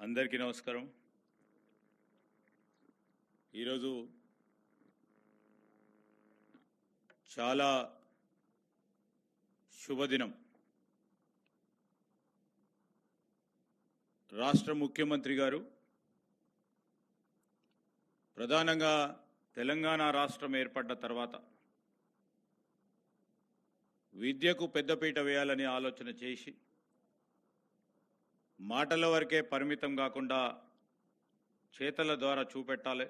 అందరికీ నమస్కారం. ఈరోజు చాలా శుభదినం. రాష్ట్ర ముఖ్యమంత్రి గారు ప్రధానంగా తెలంగాణ రాష్ట్రం ఏర్పడ్డ తర్వాత విద్యకు పెద్దపీట వేయాలని ఆలోచన చేసి మాటల వరకే పరిమితం కాకుండా చేతల ద్వారా చూపెట్టాలి.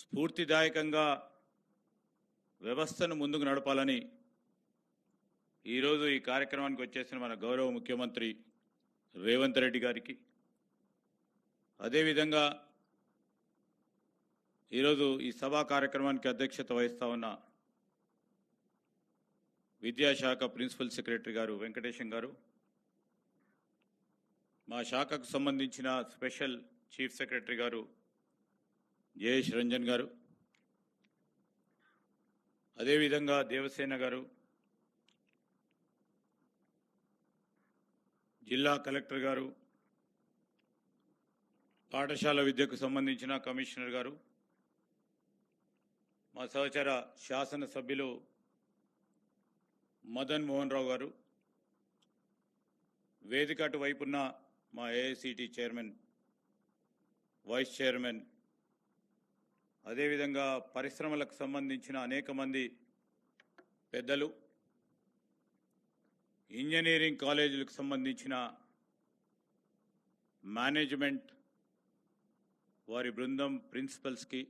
స్ఫూర్తిదాయకంగా వ్యవస్థను ముందుకు నడపాలని ఈరోజు ఈ కార్యక్రమానికి వచ్చేసిన మన గౌరవ ముఖ్యమంత్రి రేవంత్ రెడ్డి గారికి. అదేవిధంగా ఈరోజు ఈ సభా కార్యక్రమానికి అధ్యక్షత వహిస్తా ఉన్న విద్యాశాఖ ప్రిన్సిపల్ సెక్రటరీ గారు వెంకటేశం గారు మా శాఖకు సంబంధించిన స్పెషల్ చీఫ్ సెక్రటరీ గారు జయేష్ రంజన్ గారు అదేవిధంగా దేవసేన గారు జిల్లా కలెక్టర్ గారు పాఠశాల విద్యకు సంబంధించిన కమిషనర్ గారు మా సహచర శాసనసభ్యులు మదన్ మోహన్ రావు గారు వేదిక అటువైపున్న మా ఏఐసిటి చైర్మన్ వైస్ చైర్మన్ అదేవిధంగా పరిశ్రమలకు సంబంధించిన అనేక మంది పెద్దలు ఇంజనీరింగ్ కాలేజీలకు సంబంధించిన మేనేజ్మెంట్ వారి బృందం ప్రిన్సిపల్స్కి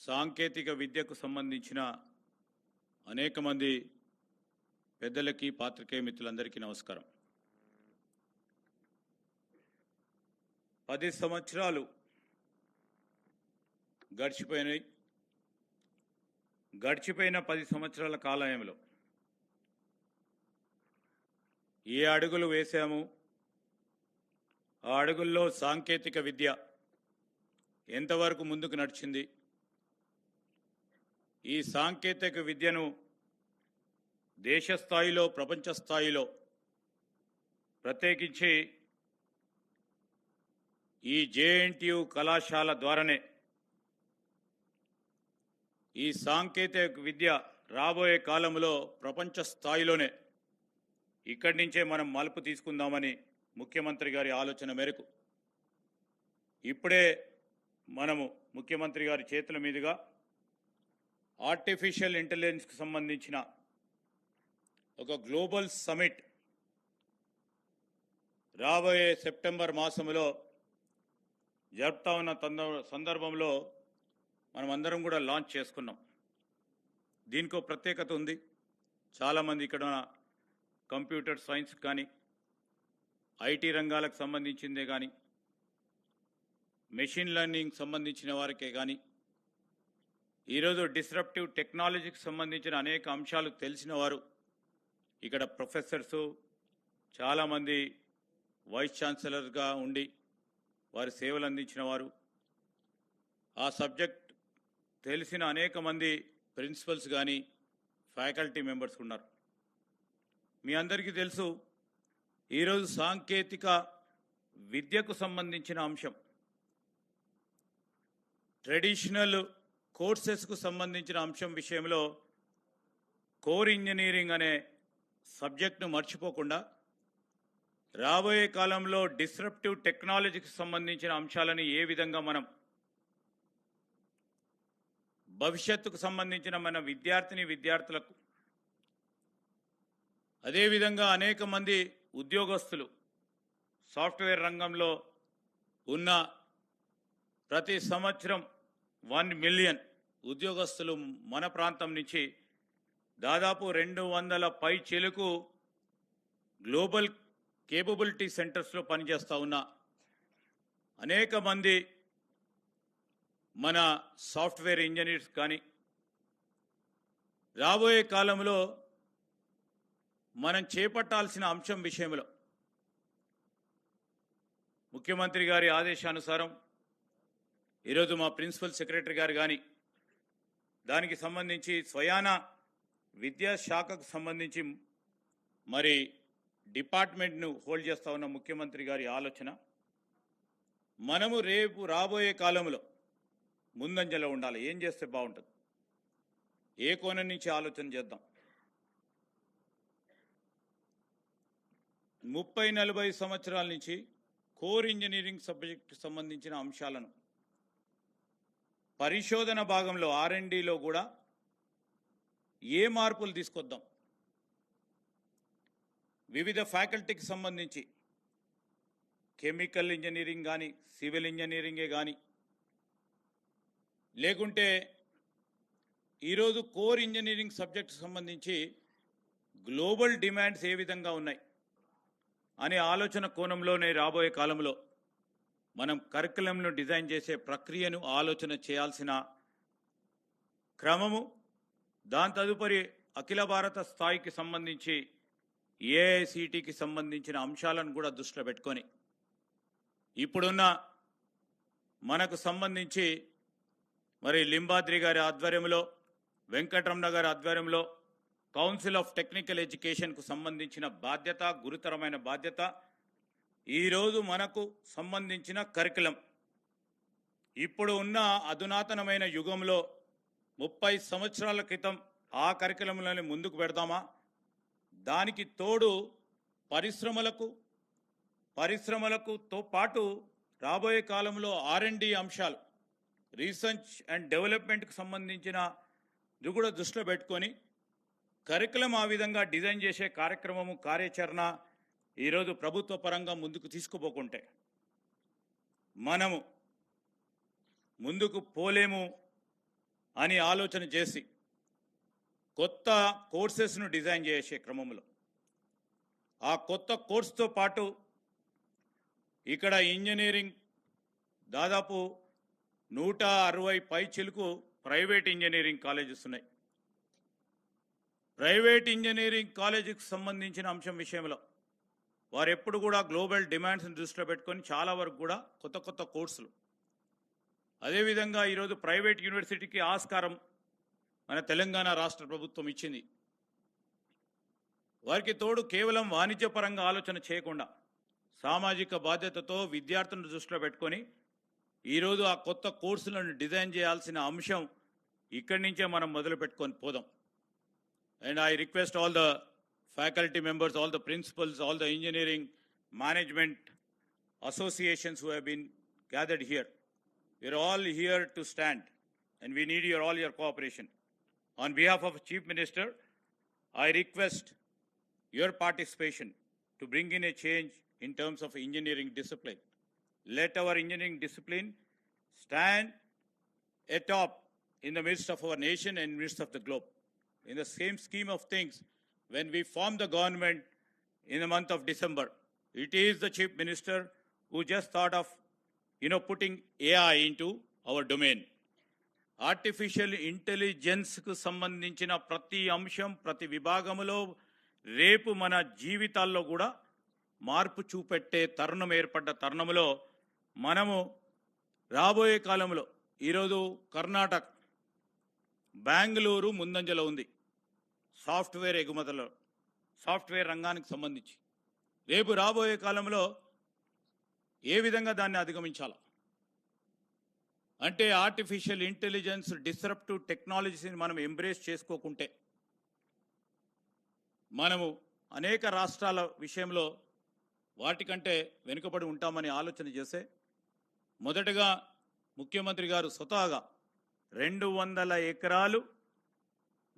సాంకేతిక విద్యకు సంబంధించిన అనేక మంది పెద్దలకి పాత్రికేయ మిత్రులందరికీ నమస్కారం. పది సంవత్సరాలు గడిచిపోయినాయి. గడిచిపోయిన పది సంవత్సరాల కాలయంలో ఏ అడుగులు వేశాము? ఆ అడుగుల్లో సాంకేతిక విద్య ఎంతవరకు ముందుకు నడిచింది? ఈ సాంకేతిక విద్యను దేశ స్థాయిలో ప్రపంచ స్థాయిలో ప్రత్యేకించి ఈ జేఎన్టీయు కళాశాల ద్వారానే ఈ సాంకేతిక విద్య రాబోయే కాలంలో ప్రపంచ స్థాయిలోనే ఇక్కడి నుంచే మనం మలుపు తీసుకుందామని ముఖ్యమంత్రి గారి ఆలోచన మేరకు ఇప్పుడే మనము ముఖ్యమంత్రి గారి చేతుల మీదుగా ఆర్టిఫిషియల్ ఇంటెలిజెన్స్కి సంబంధించిన ఒక గ్లోబల్ సమిట్ రాబోయే సెప్టెంబర్ మాసంలో జరుపుతా ఉన్న తంద- సందర్భంలో మనం అందరం కూడా లాంచ్ చేసుకున్నాం. దీనికి ప్రత్యేకత ఉంది. చాలామంది ఇక్కడ కంప్యూటర్ సైన్స్ కానీ ఐటీ రంగాలకు సంబంధించిందే కానీ మెషిన్ లెర్నింగ్ సంబంధించిన వారికే కానీ ఈరోజు డిస్రప్టివ్ టెక్నాలజీకి సంబంధించిన అనేక అంశాలు తెలిసిన వారు ఇక్కడ ప్రొఫెసర్సు చాలామంది వైస్ ఛాన్సలర్గా ఉండి వారి సేవలు అందించిన వారు ఆ సబ్జెక్ట్ తెలిసిన అనేక మంది ప్రిన్సిపల్స్ కానీ ఫ్యాకల్టీ మెంబర్స్ ఉన్నారు. మీ అందరికీ తెలుసు ఈరోజు సాంకేతిక విద్యకు సంబంధించిన అంశం. ట్రెడిషనల్ కోర్సెస్కు సంబంధించిన అంశం విషయంలో కోర్ ఇంజనీరింగ్ అనే సబ్జెక్ట్ను మర్చిపోకుండా రాబోయే కాలంలో డిస్రప్టివ్ టెక్నాలజీకి సంబంధించిన అంశాలను ఏ విధంగా మనం భవిష్యత్తుకు సంబంధించిన మన విద్యార్థిని విద్యార్థులకు అదేవిధంగా అనేక మంది ఉద్యోగస్తులు సాఫ్ట్వేర్ రంగంలో ఉన్న ప్రతి సంవత్సరం వన్ మిలియన్ ఉద్యోగస్తులు మన ప్రాంతం నుంచి దాదాపు రెండు వందల పై చెలుకు గ్లోబల్ కేపబిలిటీ సెంటర్స్లో పనిచేస్తూ ఉన్న. అనేక మంది మన సాఫ్ట్వేర్ ఇంజనీర్స్ కానీ రాబోయే కాలంలో మనం చేపట్టాల్సిన అంశం విషయంలో ముఖ్యమంత్రి గారి ఆదేశానుసారం ఈరోజు మా ప్రిన్సిపల్ సెక్రటరీ గారు కానీ దానికి సంబంధించి స్వయాన విద్యాశాఖకు సంబంధించి మరి డిపార్ట్మెంట్ను హోల్డ్ చేస్తా ఉన్న ముఖ్యమంత్రి గారి ఆలోచన మనము రేపు రాబోయే కాలంలో ముందంజలో ఉండాలి. ఏం చేస్తే బాగుంటుంది? ఏ కోణం నుంచి ఆలోచన చేద్దాం? ముప్పై నలభై సంవత్సరాల నుంచి కోర్ ఇంజనీరింగ్ సబ్జెక్టు సంబంధించిన అంశాలను పరిశోధన భాగంలో ఆర్ఎండిలో కూడా ఏ మార్పులు తీసుకొద్దాం? వివిధ ఫ్యాకల్టీకి సంబంధించి కెమికల్ ఇంజనీరింగ్ కానీ సివిల్ ఇంజనీరింగే కానీ లేకుంటే ఈరోజు కోర్ ఇంజనీరింగ్ సబ్జెక్ట్ సంబంధించి గ్లోబల్ డిమాండ్స్ ఏ విధంగా ఉన్నాయి అనే ఆలోచన కోణంలోనే రాబోయే కాలంలో మనం కరికులంను డిజైన్ చేసే ప్రక్రియను ఆలోచన చేయాల్సిన క్రమము దాని తదుపరి అఖిల భారత స్థాయికి సంబంధించి ఏఐసిటికి సంబంధించిన అంశాలను కూడా దృష్టిలో పెట్టుకొని ఇప్పుడున్న మనకు సంబంధించి మరి లింబాద్రి గారి ఆధ్వర్యంలో వెంకటరమణ గారి ఆధ్వర్యంలో కౌన్సిల్ ఆఫ్ టెక్నికల్ ఎడ్యుకేషన్కు సంబంధించిన బాధ్యత గురుతరమైన బాధ్యత ఈరోజు మనకు సంబంధించిన కరికులం. ఇప్పుడు ఉన్న అధునాతనమైన యుగంలో ముప్పై సంవత్సరాల క్రితం ఆ కరికులంలోనే ముందుకు పెడదామా? దానికి తోడు పరిశ్రమలకు పరిశ్రమలకుతో పాటు రాబోయే కాలంలో ఆర్ అంశాలు రీసెర్చ్ అండ్ డెవలప్మెంట్కి సంబంధించిన ఇది కూడా దృష్టిలో పెట్టుకొని కరికులం ఆ విధంగా డిజైన్ చేసే కార్యక్రమము కార్యాచరణ ఈరోజు ప్రభుత్వ పరంగా ముందుకు తీసుకుపోకుంటే మనము ముందుకు పోలేము అని ఆలోచన చేసి కొత్త కోర్సెస్ను డిజైన్ చేసే క్రమంలో ఆ కొత్త కోర్సుతో పాటు ఇక్కడ ఇంజనీరింగ్ దాదాపు నూట అరవై పై చిలుకు ప్రైవేట్ ఇంజనీరింగ్ కాలేజెస్ ఉన్నాయి. ప్రైవేట్ ఇంజనీరింగ్ కాలేజీకి సంబంధించిన అంశం విషయంలో వారు ఎప్పుడు కూడా గ్లోబల్ డిమాండ్స్ని దృష్టిలో పెట్టుకొని చాలా వరకు కూడా కొత్త కొత్త కోర్సులు. అదేవిధంగా ఈరోజు ప్రైవేట్ యూనివర్సిటీకి ఆస్కారం మన తెలంగాణ రాష్ట్ర ప్రభుత్వం ఇచ్చింది. వారికి తోడు కేవలం వాణిజ్యపరంగా ఆలోచన చేయకుండా సామాజిక బాధ్యతతో విద్యార్థులను దృష్టిలో పెట్టుకొని ఈరోజు ఆ కొత్త కోర్సులను డిజైన్ చేయాల్సిన అంశం ఇక్కడి నుంచే మనం మొదలు పెట్టుకొని పోదాం. And I request all the faculty members all the principals all the engineering management associations who been gathered here you're all here to stand and we need your all your cooperation On behalf of Chief Minister, I request your participation to bring in a change in terms of engineering discipline. Let our engineering discipline stand atop in the midst of our nation and midst of the globe. In the same scheme of things, when we formed the government in the month of December, it is the chief minister who just thought of, you know, putting AI into our domain. Artificial ఇంటెలిజెన్స్కు సంబంధించిన ప్రతి అంశం ప్రతి విభాగంలో రేపు మన జీవితాల్లో కూడా మార్పు చూపెట్టే తరుణం ఏర్పడ్డ తరుణంలో మనము రాబోయే కాలంలో ఈరోజు కర్ణాటక బెంగళూరు ముందంజలో ఉంది. సాఫ్ట్వేర్ ఎగుమతులు సాఫ్ట్వేర్ రంగానికి సంబంధించి. రేపు రాబోయే కాలంలో ఏ విధంగా దాన్ని అధిగమించాలా అంటే ఆర్టిఫిషియల్ ఇంటెలిజెన్స్ డిస్రప్టివ్ టెక్నాలజీని మనం ఎంబ్రేస్ చేసుకోకుంటే మనము అనేక రాష్ట్రాల విషయంలో వాటికంటే వెనుకబడి ఉంటామని ఆలోచన చేస్తే మొదటగా ముఖ్యమంత్రి గారు స్వతహాగా రెండు వందల ఎకరాలు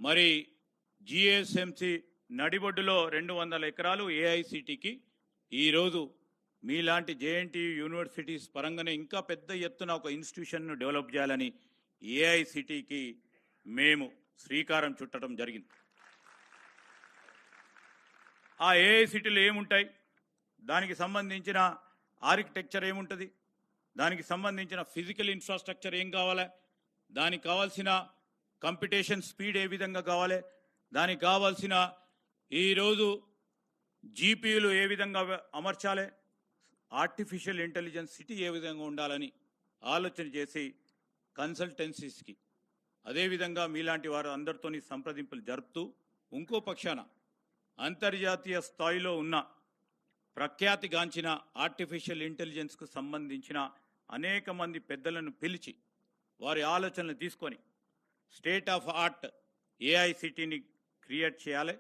మరి జిఎస్ఎంసి నడిబొడ్డులో రెండు వందల ఎకరాలు ఏఐసిటికి ఈరోజు మీలాంటి జేఎన్టీ యూనివర్సిటీస్ పరంగానే ఇంకా పెద్ద ఎత్తున ఒక ఇన్స్టిట్యూషన్ను డెవలప్ చేయాలని ఏఐసిటీకి మేము శ్రీకారం చుట్టడం జరిగింది. ఆ ఏఐసిటీలు ఏముంటాయి? దానికి సంబంధించిన ఆర్కిటెక్చర్ ఏముంటుంది? దానికి సంబంధించిన ఫిజికల్ ఇన్ఫ్రాస్ట్రక్చర్ ఏం కావాలి? దానికి కావాల్సిన కంపిటీషన్ స్పీడ్ ఏ విధంగా కావాలి? దానికి కావాల్సిన ఈరోజు జీపీలు ఏ విధంగా అమర్చాలి? ఆర్టిఫిషియల్ ఇంటెలిజెన్స్ సిటీ ఏ విధంగా ఉండాలని ఆలోచన చేసి కన్సల్టెన్సీస్కి అదేవిధంగా మీలాంటి వారు అందరితోని సంప్రదింపులు జరుపుతూ ఇంకో పక్షాన అంతర్జాతీయ స్థాయిలో ఉన్న ప్రఖ్యాతిగాంచిన ఆర్టిఫిషియల్ ఇంటెలిజెన్స్కు సంబంధించిన అనేక మంది పెద్దలను పిలిచి వారి ఆలోచనలు తీసుకొని స్టేట్ ఆఫ్ ఆర్ట్ ఏఐసిటీని క్రియేట్ చేయాలి.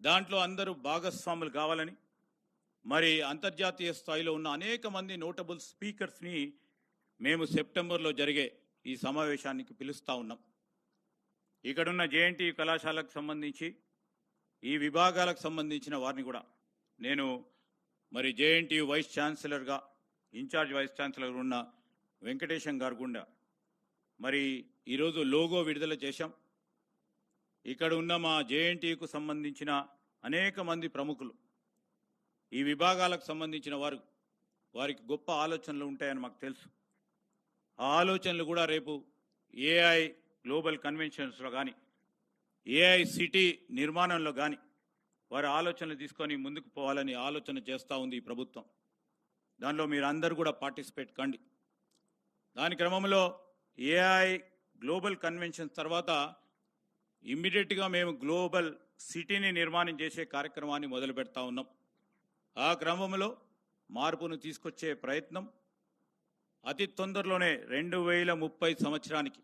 దాంట్లో అందరూ భాగస్వాములు కావాలని మరి అంతర్జాతీయ స్థాయిలో ఉన్న అనేక మంది నోటబుల్ స్పీకర్స్ని మేము సెప్టెంబర్లో జరిగే ఈ సమావేశానికి పిలుస్తూ ఉన్నాం. ఇక్కడున్న జేఎన్టీ కళాశాలకు సంబంధించి ఈ విభాగాలకు సంబంధించిన వారిని కూడా నేను మరి జేఎన్టీ వైస్ ఛాన్సలర్గా ఇన్ఛార్జ్ వైస్ ఛాన్సలర్ ఉన్న వెంకటేశం గారు గుండా మరి ఈరోజు లోగో విడుదల చేశాం. ఇక్కడ ఉన్న మా జేఎన్టీకు సంబంధించిన అనేక మంది ప్రముఖులు ఈ విభాగాలకు సంబంధించిన వారు వారికి గొప్ప ఆలోచనలు ఉంటాయని మాకు తెలుసు. ఆ ఆలోచనలు కూడా రేపు ఏఐ గ్లోబల్ కన్వెన్షన్స్లో కానీ ఏఐ సిటీ నిర్మాణంలో కానీ వారి ఆలోచనలు తీసుకొని ముందుకు పోవాలని ఆలోచన చేస్తూ ఉంది ఈ ప్రభుత్వం. దానిలో మీరు అందరూ కూడా పార్టిసిపేట్ కండి. దాని క్రమంలో ఏఐ గ్లోబల్ కన్వెన్షన్ తర్వాత ఇమ్మీడియట్గా మేము గ్లోబల్ సిటీని నిర్మాణం చేసే కార్యక్రమాన్ని మొదలు పెడతా ఉన్నాం. ఆ క్రమంలో మార్పును తీసుకొచ్చే ప్రయత్నం అతి తొందరలోనే రెండు వేల ముప్పై సంవత్సరానికి.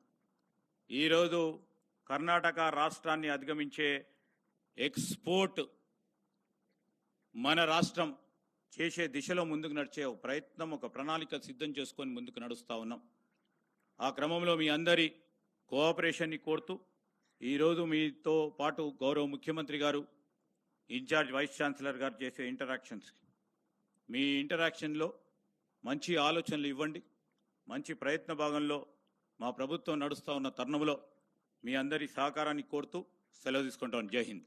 ఈరోజు కర్ణాటక రాష్ట్రాన్ని అధిగమించే ఎక్స్పోర్ట్ మన రాష్ట్రం చేసే దిశలో ముందుకు నడిచే ఒక ప్రయత్నం ఒక ప్రణాళిక సిద్ధం చేసుకొని ముందుకు నడుస్తూ ఉన్నాం. ఆ క్రమంలో మీ అందరి కోఆపరేషన్ని కోరుతూ ఈరోజు మీతో పాటు గౌరవ ముఖ్యమంత్రి గారు ఇన్ఛార్జ్ వైస్ ఛాన్సలర్ గారు చేసే ఇంటరాక్షన్స్కి మీ ఇంటరాక్షన్లో మంచి ఆలోచనలు ఇవ్వండి. మంచి ప్రయత్న భాగంలో మా ప్రభుత్వం నడుస్తూ ఉన్న తరుణంలో మీ అందరి సహకారాన్ని కోరుతూ సెలవు తీసుకుంటాం. జై హింద్.